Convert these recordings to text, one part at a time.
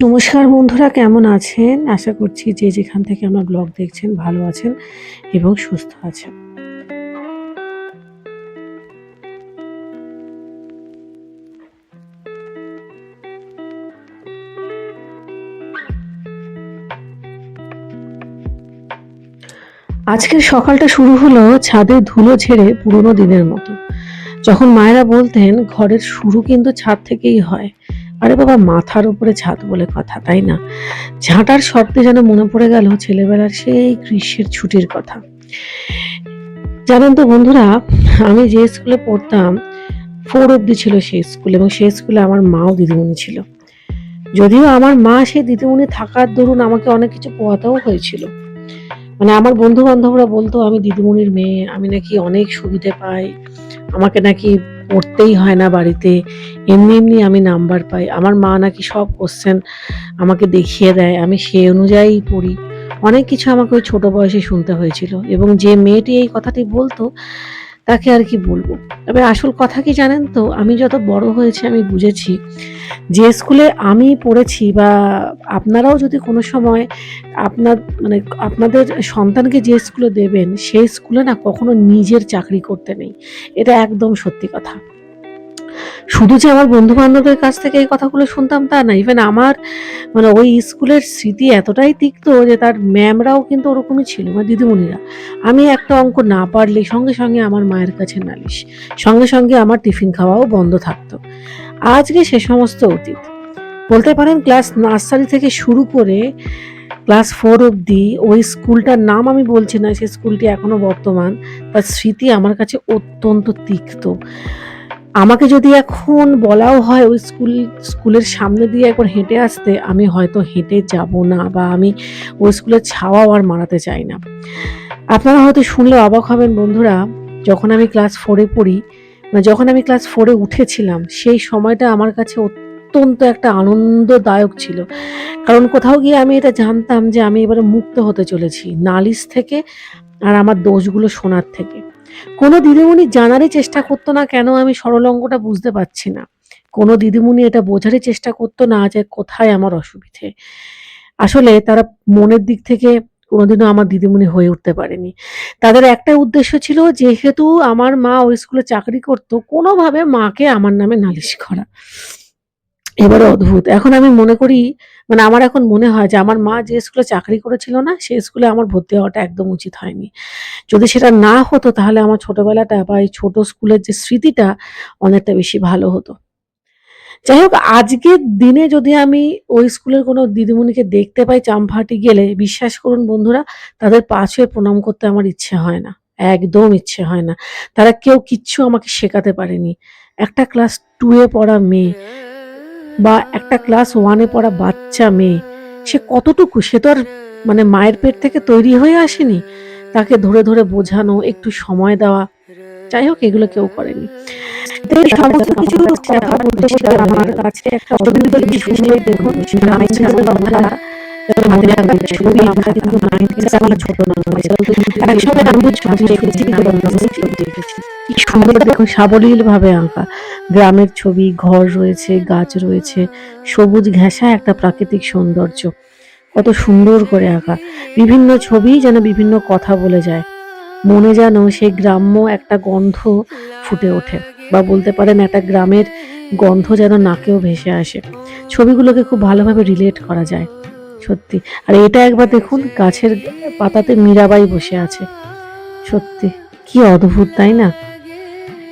নমস্কার বন্ধুরা, কেমন আছেন? আশা করছি যে যেখান থেকে আমার ব্লগ দেখছেন ভালো আছেন এবং সুস্থ আছেন। আজকের সকালটা শুরু হলো ছাদে ধুলো ঝেড়ে পুরোনো দিনের মতো। যখন মায়েরা বলতেন, ঘরের শুরু কিন্তু ছাদ থেকেই হয়। আরে বাবা, মাথার উপরে ছাদ বলে কথা, তাই না? ঝাঁটার শব্দে যেন মনে পড়ে গেল ছেলেবেলার সেই গ্রীষ্মের ছুটির কথা। জানেন তো বন্ধুরা, আমি যে স্কুলে পড়তাম ফোর অব্দি ছিল সেই স্কুল এবং সেই স্কুলে আমার মাও দিদিমণি ছিল। যদিও আমার মা সেই দিদিমণি থাকার দরুন আমাকে অনেক কিছু পোয়াতেও হয়েছিল। মানে আমার বন্ধু বান্ধবরা বলতো, আমি দিদিমণির মেয়ে, আমি নাকি অনেক সুবিধে পাই, আমাকে নাকি পড়তেই হয় না বাড়িতে। এমনি এমনি আমি নাম্বার পাই। আমার মা নাকি সব কোশ্চেন আমাকে দেখিয়ে দেয়। আমি সে অনুযায়ী পড়ি। অনেক কিছু আমাকে ওই ছোটো বয়সে শুনতে হয়েছিল এবং যে মেয়েটি এই কথাটি বলতো তাকে আর কি বলব? তবে আসল কথা কি জানেন তো, আমি যত বড় হয়েছে আমি বুঝেছি যে স্কুলে আমি পড়েছি বা আপনারাও যদি কোনো সময় আপনার মানে আপনাদের সন্তানকে যে স্কুলে দেবেন, সেই স্কুলে না কখনো নিজের চাকরি করতে নেই। এটা একদম সত্যি কথা। শুধু যে আমার বন্ধু বান্ধবের কাছ থেকে এই কথাগুলো শুনতাম তা না ইভেন আমার মানে ওই স্কুলের স্মৃতি এতটাই তিক্ত যে তার ম্যামরাও কিন্তু ওরকমই ছিল মানে দিদিমণিরা। আমি একটা অঙ্ক না পারলে সঙ্গে সঙ্গে আমার মায়ের কাছে নালিশ, সঙ্গে সঙ্গে আমার টিফিন খাওয়াও বন্ধ থাকতো। আজকে সে সমস্ত অতীত। বলতে পারেন ক্লাস নার্সারি থেকে শুরু করে ক্লাস ফোর অবধি ওই স্কুলটার নাম আমি বলছি না সেই স্কুলটি এখনও বর্তমান, তার স্মৃতি আমার কাছে অত্যন্ত তিক্ত। আমাকে যদি এখন বলাও হয় ওই স্কুল, স্কুলের সামনে দিয়ে একবার হেঁটে আসতে, আমি হয়তো হেঁটে যাব না বা আমি ওই স্কুলের ছাওয়াও আর মারাতে চাই না। আপনারা হয়তো শুনলে অবাক হবেন বন্ধুরা, যখন আমি ক্লাস ফোরে পড়ি মানে যখন আমি ক্লাস ফোরে উঠেছিলাম, সেই সময়টা আমার কাছে অত্যন্ত একটা আনন্দদায়ক ছিল। কারণ কোথাও গিয়ে আমি এটা জানতাম যে আমি এবারে মুক্ত হতে চলেছি, নালিশ থেকে আর আমার দোষগুলো শোনার থেকে। কোনো দিদিমণি জানারই চেষ্টা করতো না কেন আমি সরল অঙ্কটা বুঝতে পারছি না। কোনো দিদিমণি এটা বোঝারই চেষ্টা করতো না যে কোথায় আমার অসুবিধে। আসলে তারা মনের দিক থেকে কোনোদিনও আমার দিদিমণি হয়ে উঠতে পারেনি। তাদের একটাই উদ্দেশ্য ছিল যেহেতু আমার মা ওই স্কুলে চাকরি করতো, কোনোভাবে মাকে আমার নামে নালিশ করা। এবারে অদ্ভুত। এখন আমি মনে করি মানে আমার এখন মনে হয় যে আমার মা যে স্কুলে চাকরি করেছিল না, সেই স্কুলে আমার ভর্তি হওয়াটা একদম উচিত হয়নি। যদি সেটা না হতো তাহলে আমার ছোটবেলাটা বা এই ছোট স্কুলের যে স্মৃতিটা অনেকটা বেশি ভালো হতো। যাই হোক, আজকের দিনে যদি আমি ওই স্কুলের কোনো দিদিমণিকে দেখতে পাই চাম্পাহাটি গেলে, বিশ্বাস করুন বন্ধুরা, তাদের পাশে প্রণাম করতে আমার ইচ্ছে হয় না। একদম ইচ্ছে হয় না। তারা কেউ কিচ্ছু আমাকে শেখাতে পারেনি। একটা ক্লাস টুয়ে পড়া মেয়ে। বা একটা ক্লাস ওয়ানে পড়া বাচ্চা মেয়ে, সে কতটুকু? সে তো আর মানে মায়ের পেট থেকে তৈরি হয়ে আসেনি। তাকে ধরে ধরে বোঝানো, একটু সময় দেওয়া। যাই হোক, এগুলো কেউ করেনি। তো এই সমস্ত কিছু কথা বলতে বলতে আমার কাছে একটা অদ্ভুত বিষয় দেখুন নাইন ক্লাসের কথা হাতে একটা ছবি আমরা কিন্তু নাইন ক্লাসে আমরা ছোট না একসময় আমি ছবি দেখেছি কি সুন্দর দেখুন সাবলীল ভাবে আঁকা। গ্রামের ছবি, ঘর রয়েছে, গাছ রয়েছে, সবুজ ঘেঁষা একটা প্রাকৃতিক সৌন্দর্য। কত সুন্দর করে আঁকা। বিভিন্ন ছবি যেন বিভিন্ন কথা বলে যায়। মনে যেন সেই গ্রাম্য একটা গন্ধ ফুটে ওঠে বা বলতে পারেন একটা গ্রামের গন্ধ যেন নাকেও ভেসে আসে। ছবিগুলোকে খুব ভালোভাবে রিলেট করা যায়। সত্যি। আর এটা একবার দেখুন, গাছের পাতাতে মীরাবাই বসে আছে। সত্যি। কি অদ্ভুত, তাই না?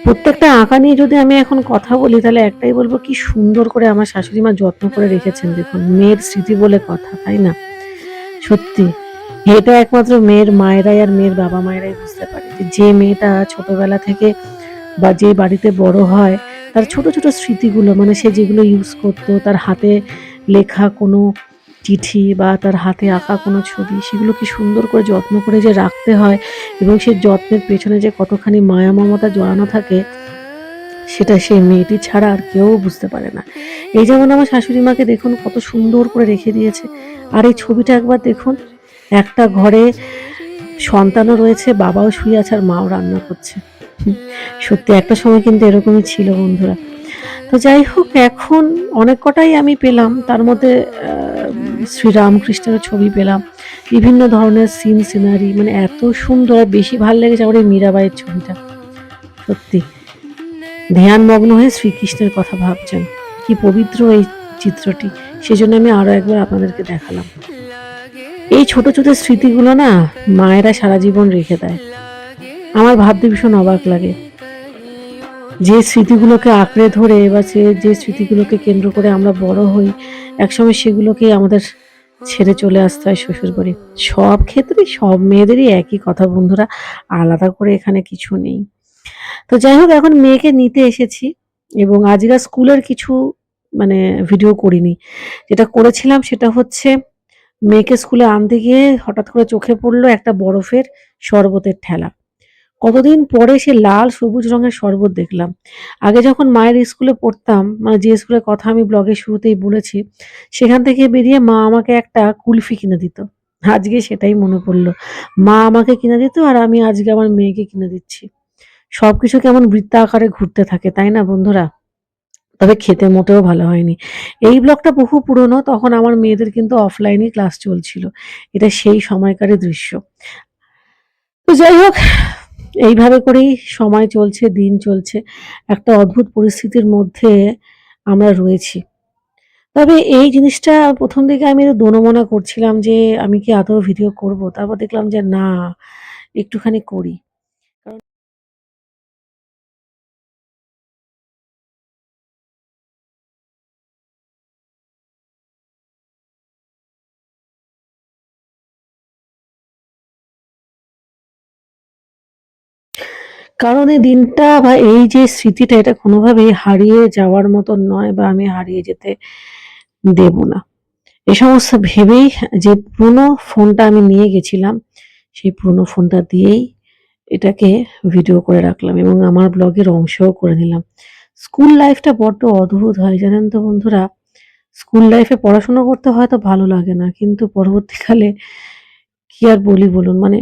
প্রত্যেকটা আঁকা নিয়ে যদি আমি এখন কথা বলি, তাহলে একটাই বলব, কি সুন্দর করে আমার শাশুড়ি মা যত্ন করে রেখেছেন, দেখুন, মেয়ের স্মৃতি বলে কথা, তাই না? সত্যি, এটা একমাত্র মেয়ের মায়েরাই আর মেয়ের বাবা মায়েরাই বুঝতে পারে যে মেয়েটা ছোটবেলা থেকে বা যে বাড়িতে বড় হয়, তার ছোট ছোট স্মৃতিগুলো মানে সে যেগুলো ইউজ করতো, তার হাতে লেখা কোনো চিঠি বা তার হাতে আঁকা কোনো ছবি, সেগুলো কি সুন্দর করে যত্ন করে যে রাখতে হয় এবং সে যত্নের পেছনে যে কতখানি মায়া মমতা জড়ানো থাকে, সেটা সেই মেয়েটি ছাড়া আর কেউ বুঝতে পারে না। এই যেমন আমার শাশুড়ি মাকে দেখুন কত সুন্দর করে রেখে দিয়েছে। আর এই ছবিটা একবার দেখুন, একটা ঘরে সন্তানও রয়েছে, বাবাও শুয়ে আছে আর মাও রান্না করছে। সত্যি, একটা সময় কিন্তু এরকমই ছিল বন্ধুরা। তো যাই হোক, এখন অনেক কটাই আমি পেলাম। তার মধ্যে শ্রীরামকৃষ্ণের ছবি পেলাম। বিভিন্ন ধরনের সিন সিনারি মানে এত সুন্দর, বেশি ভালো লেগেছে আমার এই মীরাবাইয়ের ছবিটা। সত্যি। ধ্যানমগ্ন হয়ে শ্রীকৃষ্ণের কথা ভাবছেন। কি পবিত্র এই চিত্রটি। সেজন্য আমি আরও একবার আপনাদেরকে দেখালাম। এই ছোট ছোট স্মৃতিগুলো না মায়েরা সারা জীবন রেখে দেয়। আমার ভাবতে ভীষণ অবাক লাগে। যে স্মৃতিগুলোকে আঁকড়ে ধরে বা সে যে স্মৃতিগুলোকে কেন্দ্র করে আমরা বড় হই, একসময় সেগুলোকেই আমাদের ছেড়ে চলে আসতে হয় শ্বশুর বাড়ি সব ক্ষেত্রে সব মেয়েদেরই একই কথা বন্ধুরা, আলাদা করে এখানে কিছু নেই। তো যাই হোক, এখন মেয়েকে নিতে এসেছি এবং আজকাল স্কুলের কিছু মানে ভিডিও করিনি। যেটা করেছিলাম সেটা হচ্ছে মেয়েকে স্কুলে আনতে গিয়ে হঠাৎ করে চোখে পড়ল একটা বরফের শরবতের ঠেলা। কতদিন পরে সে লাল সবুজ রঙের শরবত দেখলাম। আগে যখন মায়ের স্কুলে পড়তাম মানে যে স্কুলের কথা আমি ব্লগের শুরুতেই বলেছি, সেখান থেকে বেরিয়ে মা আমাকে একটা কুলফি কিনে দিত। আজকে সেটাই মনে পড়ল। মা আমাকে কিনে দিত আর আমি আজকে আমার মেয়েকে কিনে দিচ্ছি। সবকিছু কেমন বৃত্তা আকারে ঘুরতে থাকে, তাই না বন্ধুরা? তবে খেতে মোটেও ভালো হয়নি। এই ব্লগটা বহু পুরনো, তখন আমার মেয়েদের কিন্তু অফলাইনে ক্লাস চলছিল। এটা সেই সময়কারের দৃশ্য। তো যাই হোক এইভাবে করেই সময় চলছে, দিন চলছে। একটা অদ্ভুত পরিস্থিতির মধ্যে আমরা রয়েছি। তবে এই জিনিসটা প্রথম দিকে আমি দোনমনা করছিলাম যে আমি কি আদৌ ভিডিও করব? তারপর দেখলাম যে না, একটুখানি করি। কারণ এই দিনটা বা এই যে স্মৃতিটা, এটা কোনোভাবেই হারিয়ে যাওয়ার মতন নয় বা আমি হারিয়ে যেতে দেব না। এ সমস্ত ভেবেই যে পুরনো ফোনটা আমি নিয়ে গেছিলাম, সেই পুরনো ফোনটা দিয়েই এটাকে ভিডিও করে রাখলাম এবং আমার ব্লগের অংশও করে নিলাম। স্কুল লাইফটা বড্ড অদ্ভুত হয়, জানেন তো বন্ধুরা? স্কুল লাইফে পড়াশোনা করতে হয়তো ভালো লাগে না, কিন্তু পরবর্তীকালে কি আর বলি বলুন? মানে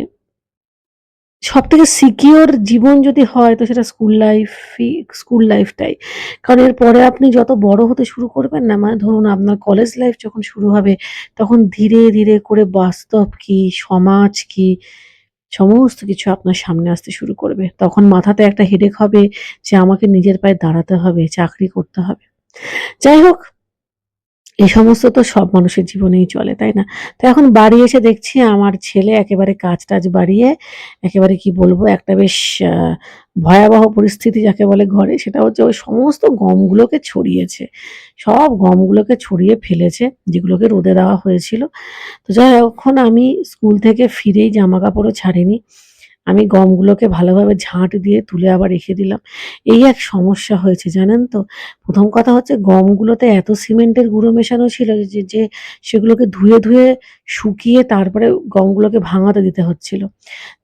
সব থেকে সিকিওর জীবন যদি হয়, তো সেটা স্কুল লাইফই স্কুল লাইফটাই কারণ এরপরে আপনি যত বড় হতে শুরু করবেন না মানে ধরুন আপনার কলেজ লাইফ যখন শুরু হবে, তখন ধীরে ধীরে করে বাস্তব কি, সমাজ কি, সমস্ত কিছু আপনার সামনে আসতে শুরু করবে। তখন মাথাতে একটা হেডেক হবে যে আমাকে নিজের পায়ে দাঁড়াতে হবে, চাকরি করতে হবে। যাই হোক এই সমস্ত তো সব মানুষের জীবনেই চলে, তাই না? তো এখন বাড়ি এসে দেখছি আমার ছেলে একেবারে কাজ টাজ বাড়িয়ে একেবারে কি বলব, একটা বেশ ভয়াবহ পরিস্থিতি যাকে বলে ঘরে, সেটা হচ্ছে ওই সমস্ত গমগুলোকে ছড়িয়েছে। সব গমগুলোকে ছড়িয়ে ফেলেছে, যেগুলোকে রোদে দেওয়া হয়েছিল। তো যাই এখন আমি স্কুল থেকে ফিরেই জামা কাপড়ও ছাড়িনি। আমি গমগুলোকে ভালোভাবে ঝাঁট দিয়ে তুলে আবার রেখে দিলাম। এই এক সমস্যা হয়েছে, জানেন তো? প্রথম কথা হচ্ছে গমগুলোতে এত সিমেন্টের গুঁড়ো মেশানো ছিল যে যে সেগুলোকে ধুয়ে ধুয়ে শুকিয়ে তারপরে গমগুলোকে ভাঙাতে দিতে হচ্ছিল,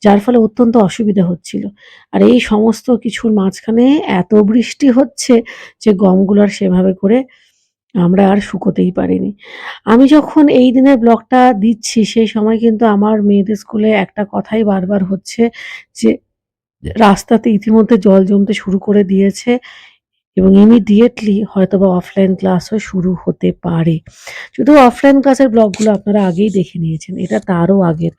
যার ফলে অত্যন্ত অসুবিধা হচ্ছিল। আর এই সমস্ত কিছুর মাঝখানে এত বৃষ্টি হচ্ছে যে গমগুলো আর সেভাবে করে আমরা আর শুকোতেই পারিনি। আমি যখন এই দিনের ব্লগটা দিচ্ছি সেই সময় কিন্তু আমার মেয়েদের স্কুলে একটা কথাই বারবার হচ্ছে যে রাস্তাতে ইতিমধ্যে জল জমতে শুরু করে দিয়েছে এবং ইমিডিয়েটলি হয়তোবা অফলাইন ক্লাসও শুরু হতে পারে। শুধু অফলাইন ক্লাসের ব্লগগুলো আপনারা আগেই দেখে নিয়েছেন এটা তারও আগের।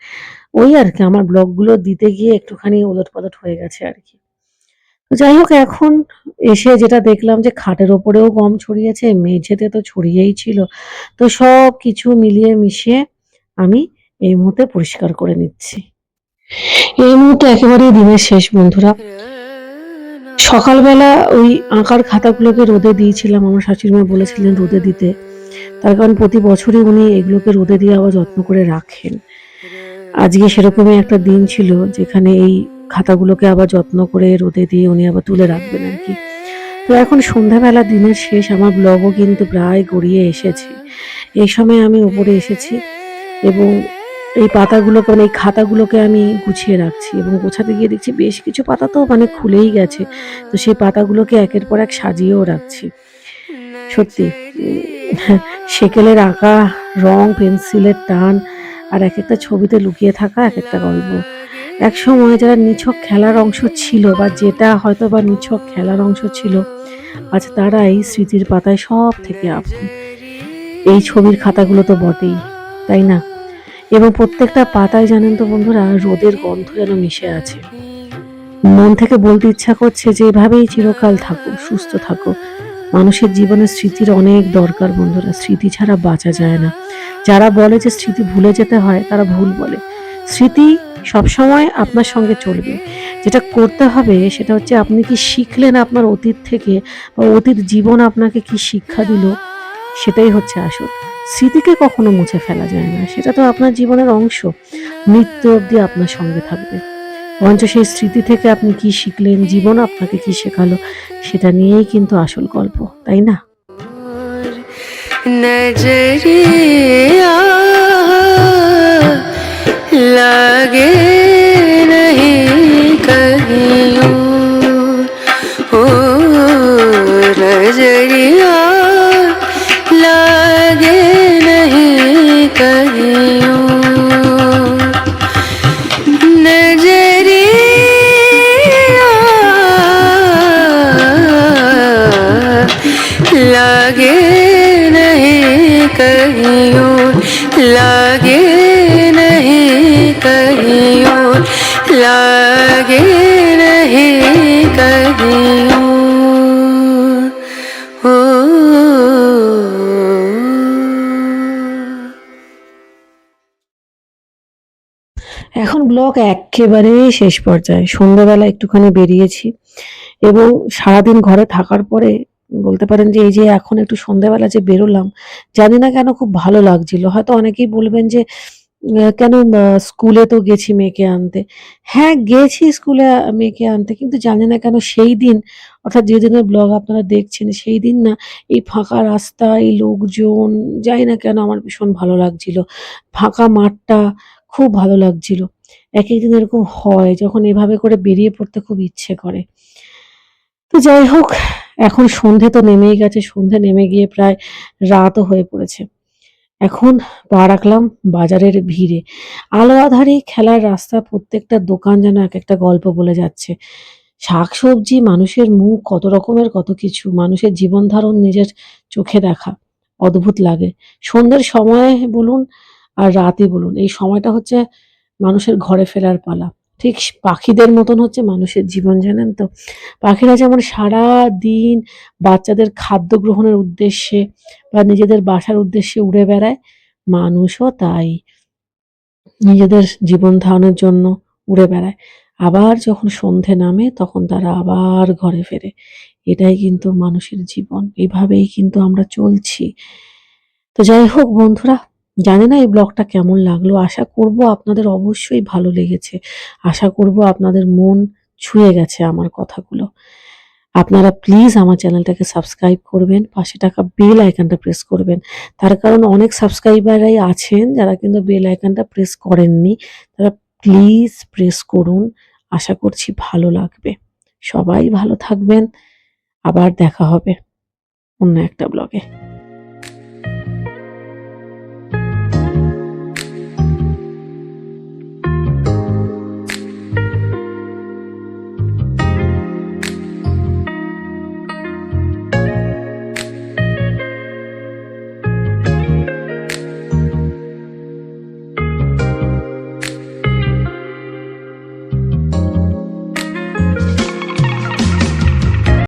ওই আর কি আমার ব্লগগুলো দিতে গিয়ে একটুখানি ওলটপালট হয়ে গেছে আর কি। যাই হোক, এখন এসে যেটা দেখলাম যে খাটের ওপরেও গম ছড়িয়েছে, মেঝেতে তো ছড়িয়েই ছিল। তো সব কিছু মিলিয়ে মিশিয়ে আমি এই মুহূর্তে পরিষ্কার করে নিচ্ছি। এই মুহূর্তে একেবারেই দিনের শেষ, বন্ধুরা। সকালবেলা ওই আঁকার খাতাগুলোকে রোদে দিয়েছিলাম, আমার শাশুড়ি মা বলেছিলেন রোদে দিতে। তার কারণ প্রতি বছরই উনি এগুলোকে রোদে দিয়ে আবার যত্ন করে রাখেন। আজকে সেরকমই একটা দিন ছিল যেখানে এই খাতাগুলোকে আবার যত্ন করে রোদে দিয়ে উনি আবার তুলে রাখবেন আর কি। তো এখন সন্ধ্যাবেলা, দিনের শেষ, আমার ব্লগও কিন্তু প্রায় গড়িয়ে এসেছে। এই সময় আমি উপরে এসেছি এবং এই পাতাগুলোকে মানে এই খাতাগুলোকে আমি গুছিয়ে রাখছি এবং গোছাতে গিয়ে দেখছি বেশ কিছু পাতা তো মানে খুলেই গেছে। তো সেই পাতাগুলোকে একের পর এক সাজিয়েও রাখছি। সত্যি, সেকেলের আঁকা, রং, পেন্সিলের টান আর এক একটা ছবিতে লুকিয়ে থাকা এক একটা গল্প। এক সময় যারা নিছক খেলার অংশ ছিল বা যেটা হয়তো বা নিছক খেলার অংশ ছিল আজ তারাই স্মৃতির পাতায় সব থেকে আপন এই ছবির খাতাগুলো তো বটেই, তাই না? এবং প্রত্যেকটা পাতায় জানেন তো বন্ধুরা, রোদের গন্ধ যেন মিশে আছে। মন থেকে বলতে ইচ্ছা করছে যে এভাবেই চিরকাল থাকো সুস্থ থাকো মানুষের জীবনে স্মৃতির অনেক দরকার বন্ধুরা, স্মৃতি ছাড়া বাঁচা যায় না। যারা বলে যে স্মৃতি ভুলে যেতে হয়, তারা ভুল বলে। স্মৃতি সবসময় আপনার সঙ্গে চলবে। যেটা করতে হবে সেটা হচ্ছে আপনি কি শিখলেন আপনার অতীত থেকে বা অতীত জীবন আপনাকে কি শিক্ষা দিল, সেটাই হচ্ছে আসল। স্মৃতিকে কখনো মুছে ফেলা যায় না, সেটা তো আপনার জীবনের অংশ। মৃত্যু অবধি আপনার সঙ্গে থাকবে। বরঞ্চ সেই স্মৃতি থেকে আপনি কি শিখলেন, জীবন আপনাকে কি শেখালো, সেটা নিয়েই কিন্তু আসল গল্প, তাই না? নজরিয়া লাগে लागे नहीं कहियो ओ এখন ব্লগ একেবারে শেষ পর্যায়ে সন্ধ্যাবেলা একটুখানি বেরিয়েছি এবং সারাদিন ঘরে থাকার পরে বলতে পারেন যে এই যে এখন একটু সন্ধ্যাবেলা যে বেরোলাম জানি না কেন খুব ভালো লাগছিল হয়তো অনেকেই বলবেন যে আহ, কেন স্কুলে তো গেছি মেয়েকে আনতে? হ্যাঁ গেছি স্কুলে মেয়েকে আনতে, কিন্তু জানি না কেন সেই দিন, অর্থাৎ যেদিনের ব্লগ আপনারা দেখছেন, সেই দিন না এই ফাঁকা রাস্তা, এই লোকজন জানি না কেন আমার ভীষণ ভালো লাগছিল। ফাঁকা মাঠটা খুব ভালো লাগছিল। এক একদিন এরকম হয়, যখন এভাবে করে বেরিয়ে পড়তে খুব ইচ্ছে করে। তো যাই হোক, এখন সন্ধে তো নেমেই গেছে, সন্ধে নেমে গিয়ে প্রায় রাতও হয়ে পড়েছে। এখন পা রাখলাম বাজারের ভিড়ে। আলো আধারে খেলার রাস্তা প্রত্যেকটা দোকান যেন এক একটা গল্প বলে যাচ্ছে। শাকসবজি মানুষের মুখ কত রকমের, কত কিছু মানুষের জীবন ধারণ নিজের চোখে দেখা। অদ্ভুত লাগে। সন্ধ্যের সময় বলুন আর রাতে বলুন। এই সময়টা হচ্ছে মানুষের ঘরে ফেরার পালা। ঠিক পাখিদের মতন হচ্ছে মানুষের জীবন, জানেন তো? পাখিরা যেমন সারা দিন বাচ্চাদের খাদ্য গ্রহণের উদ্দেশ্যে বা নিজেদের বাসার উদ্দেশ্যে উড়ে বেড়ায়, মানুষও তাই। নিজেদের জীবন ধারণের জন্য উড়ে বেড়ায়। আবার যখন সন্ধে নামে, তখন তারা আবার ঘরে ফেরে। এটাই কিন্তু মানুষের জীবন এইভাবেই কিন্তু আমরা চলছি। তো যাই হোক বন্ধুরা জানি না এই ব্লগটা কেমন লাগল। আশা করব আপনাদের অবশ্যই ভালো লেগেছে। আশা করব আপনাদের মন ছুঁয়ে গেছে আমার কথাগুলো। আপনারা প্লিজ আমার চ্যানেলটাকে সাবস্ক্রাইব করবেন, পাশে টাকা বেল আইকনটা প্রেস করবেন। তার কারণ অনেক সাবস্ক্রাইবাররাই আছেন যারা কিন্তু বেল আইকনটা প্রেস করেননি। তারা প্লিজ প্রেস করুন। আশা করছি ভালো লাগবে। সবাই ভালো থাকবেন। আবার দেখা হবে অন্য একটা ব্লগে।